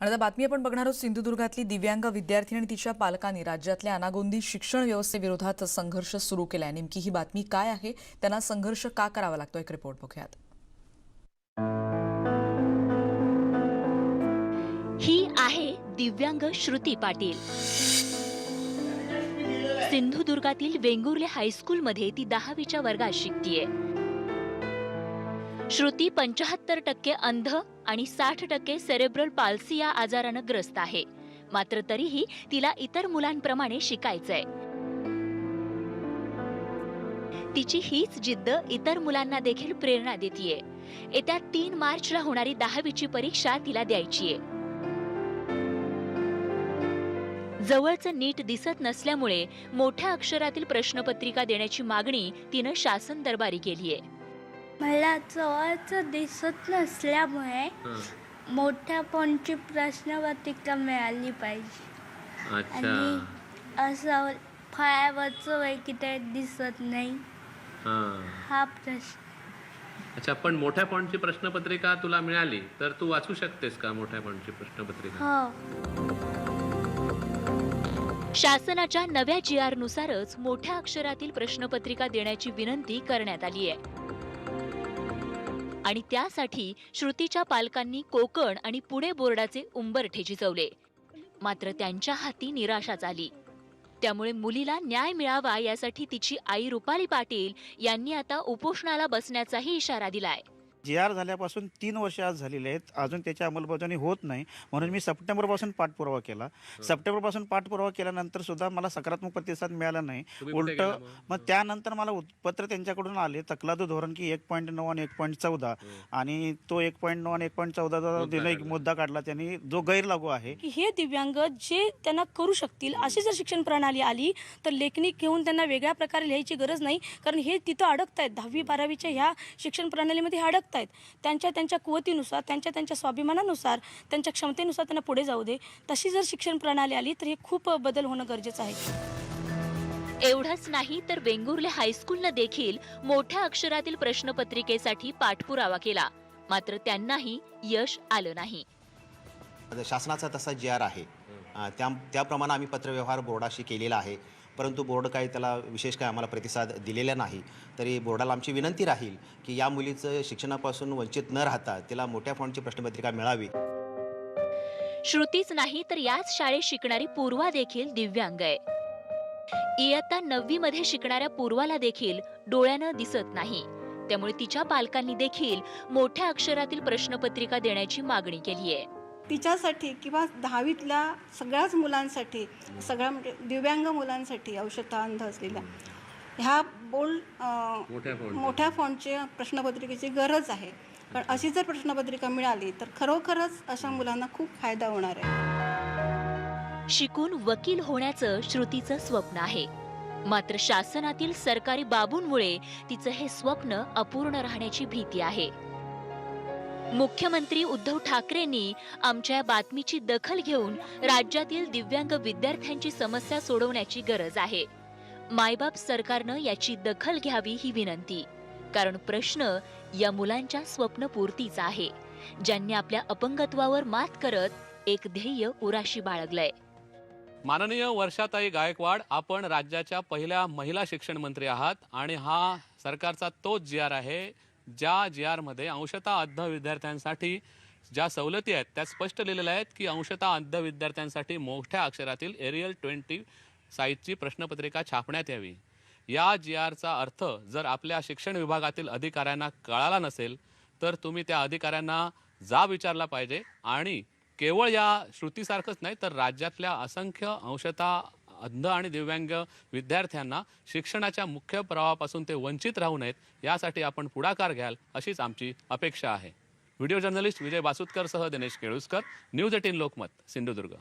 आणि आता बातमी आपण बघणार आहोत सिंधुदुर्गातली दिव्यांग विद्यार्थी आणि तिच्या पालकांनी राज्यातल्या अनागोंदी शिक्षण व्यवस्थेविरोधात संघर्ष सुरू केलाय. नेमकी ही बातमी काय आहे? त्यांना संघर्ष का करावा लागतो एक रिपोर्ट बघूयात. ही आहे दिव्यांग श्रुती पाटील. सिंधुदुर्गातील वेंगुर्ले हायस्कूलमध्ये ती दहावीच्या वर्गात शिकतीये. श्रुती पंचाहत्तर टक्के अंध आणि साठ टक्के सेरेब्रल पाल्सी या आजारानं ग्रस्त आहे. मात्र तरीही तिला इतर मुलांप्रमाणे शिकायचंय. तिची हीच जिद्द इतर मुलांना देखील प्रेरणा देतीये. येत्या तीन मार्चला होणारी दहावीची परीक्षा तिला द्यायचीय. जवळचं नीट दिसत नसल्यामुळे मोठ्या अक्षरातील प्रश्नपत्रिका देण्याची मागणी तिनं शासन दरबारी केलीय. मला जवळचं दिसत नसल्यामुळे मोठ्या फोनची प्रश्नपत्रिका मिळाली पाहिजे. अच्छा. आणि असं फळ्यावरचं वगैरे दिसत नाही. हा. हा प्रश्न. अच्छा पण मोठ्या फॉन्टची प्रश्नपत्रिका तुला मिळाली तर तू वाचू शकतेस का मोठ्या फॉन्टची प्रश्नपत्रिका? हो. शासनाच्या नव्या जी आर नुसारच मोठ्या अक्षरातील प्रश्नपत्रिका देण्याची विनंती करण्यात आली आहे. आणि त्यासाठी श्रुतीच्या पालकांनी कोकण आणि पुणे बोर्डाचे उंबरठे झिजवले मात्र त्यांच्या हाती निराशाच आली. त्यामुळे मुलीला न्याय मिळावा यासाठी तिची आई रुपाली पाटील यांनी आता उपोषणाला बसण्याचाही इशारा दिलाय. जी आर झाल्यापासून तीन वर्ष आज झालेले आहेत. अजून त्याची अंमलबजावणी होत नाही. म्हणून मी सप्टेंबरपासून पाठपुरावा केला. सप्टेंबरपासून पाठपुरावा केल्यानंतर सुद्धा मला सकारात्मक प्रतिसाद मिळाला नाही. उलट मग? त्यानंतर मला पत्र त्यांच्याकडून आले. तकलादू धोरण की एक पॉईंट नऊ आणि एक पॉईंट चौदा. आणि तो एक पॉईंट नऊ आणि एक पॉईंट चौदाचा एक काढला. मुद्दा काढला त्यांनी. जो गैरलागू आहे. की हे दिव्यांग जे त्यांना करू शकतील अशी जर शिक्षण प्रणाली आली तर लेखनिक घेऊन त्यांना वेगळ्या प्रकारे लिहायची गरज नाही. कारण हे तिथं अडकत आहेत दहावी बारावीच्या ह्या शिक्षण प्रणालीमध्ये हे अडकत आहेत त्यांच्या त्यांच्या कुवतीनुसार त्यांच्या त्यांच्या स्वाभिमानानुसार त्यांच्या क्षमतेनुसार त्यांना पुढे जाऊ दे. तशी जर शिक्षण प्रणाली आली तर हे खूप बदल होणं गरजेचं आहे. एवढंच नाही तर वेंगुर्ले हायस्कूलनं देखील मोठ्या अक्षरातील प्रश्नपत्रिकेसाठी पाठपुरावा केला. मात्र त्यांनाही यश आलं नाही. शासनाचा तसा जी आर आहे त्या त्याप्रमाणे आम्ही पत्रव्यवहार बोर्डाशी केलेला आहे. परंतु बोर्ड काही त्याला विशेष काय आम्हाला प्रतिसाद दिलेला नाही. तरी बोर्डाला आमची विनंती राहील की या मुलीचं शिक्षणापासून वंचित न राहता तिला मोठ्या फॉन्टची प्रश्नपत्रिका मिळावी. श्रुतीच नाही तर याच शाळेत शिकणारी पूर्वा देखील दिव्यांग आहे. इयत्ता नववी मध्ये शिकणाऱ्या पूर्वाला देखील डोळ्यानं दिसत नाही. त्यामुळे तिच्या पालकांनी देखील मोठ्या अक्षरातील प्रश्नपत्रिका देण्याची मागणी केली आहे तिच्यासाठी किंवा दहावीतल्या सगळ्याच मुलांसाठी सगळ्या म्हणजे दिव्यांग मुलांसाठी औषधा अंध असलेल्या ह्या बोल्ड मोठ्या फॉन्ट मोठ्या फॉन्टच्या प्रश्नपत्रिकेची गरज आहे. कारण अशी जर प्रश्नपत्रिका मिळाली तर खरोखरच अशा मुलांना खूप फायदा होणार आहे. शिकून वकील होण्याचं श्रुतीचं स्वप्न आहे. मात्र शासनातील सरकारी बाबूंमुळे तिचं हे स्वप्न अपूर्ण राहण्याची भीती आहे. मुख्यमंत्री उद्धव ठाकरेंनी आमच्या या बातमीची दखल घेऊन राज्यातील दिव्यांग विद्यार्थ्यांची समस्या सोडवण्याची गरज आहे. मायबाप सरकारनं याची दखल घ्यावी ही विनंती. कारण प्रश्न या मुलांच्या स्वप्नपूर्तीचा आहे. ज्यांनी आपल्या अपंगत्वावर मात करत एक ध्येय उराशी बाळगलंय. माननीय वर्षाताई गायकवाड आपण राज्याच्या पहिल्या महिला शिक्षण मंत्री आहात आणि हा सरकारचा तोच जी आर आहे. ज्या जी आरमध्ये अंशतः अंध विद्यार्थ्यांसाठी ज्या सवलती आहेत त्या स्पष्ट लिहिलेल्या आहेत की अंशतः अंध विद्यार्थ्यांसाठी मोठ्या अक्षरातील एरियल ट्वेंटी साईजची प्रश्नपत्रिका छापण्यात यावी. या जी आरचा अर्थ जर आपल्या शिक्षण विभागातील अधिकाऱ्यांना कळाला नसेल तर तुम्ही त्या अधिकाऱ्यांना जा विचारला पाहिजे आणि केवळ या श्रुतीसारखंच नाही तर राज्यातल्या असंख्य अंशतः अंध आणि दिव्यांग विद्यार्थ्यांना शिक्षणाच्या मुख्य प्रवाहापासून ते वंचित राहू नयेत यासाठी आपण पुढाकार घ्याल अशीच आमची अपेक्षा आहे. व्हिडिओ जर्नलिस्ट विजय बासुतकर सह दिनेश केळुसकर न्यूज एटीन लोकमत सिंधुदुर्ग.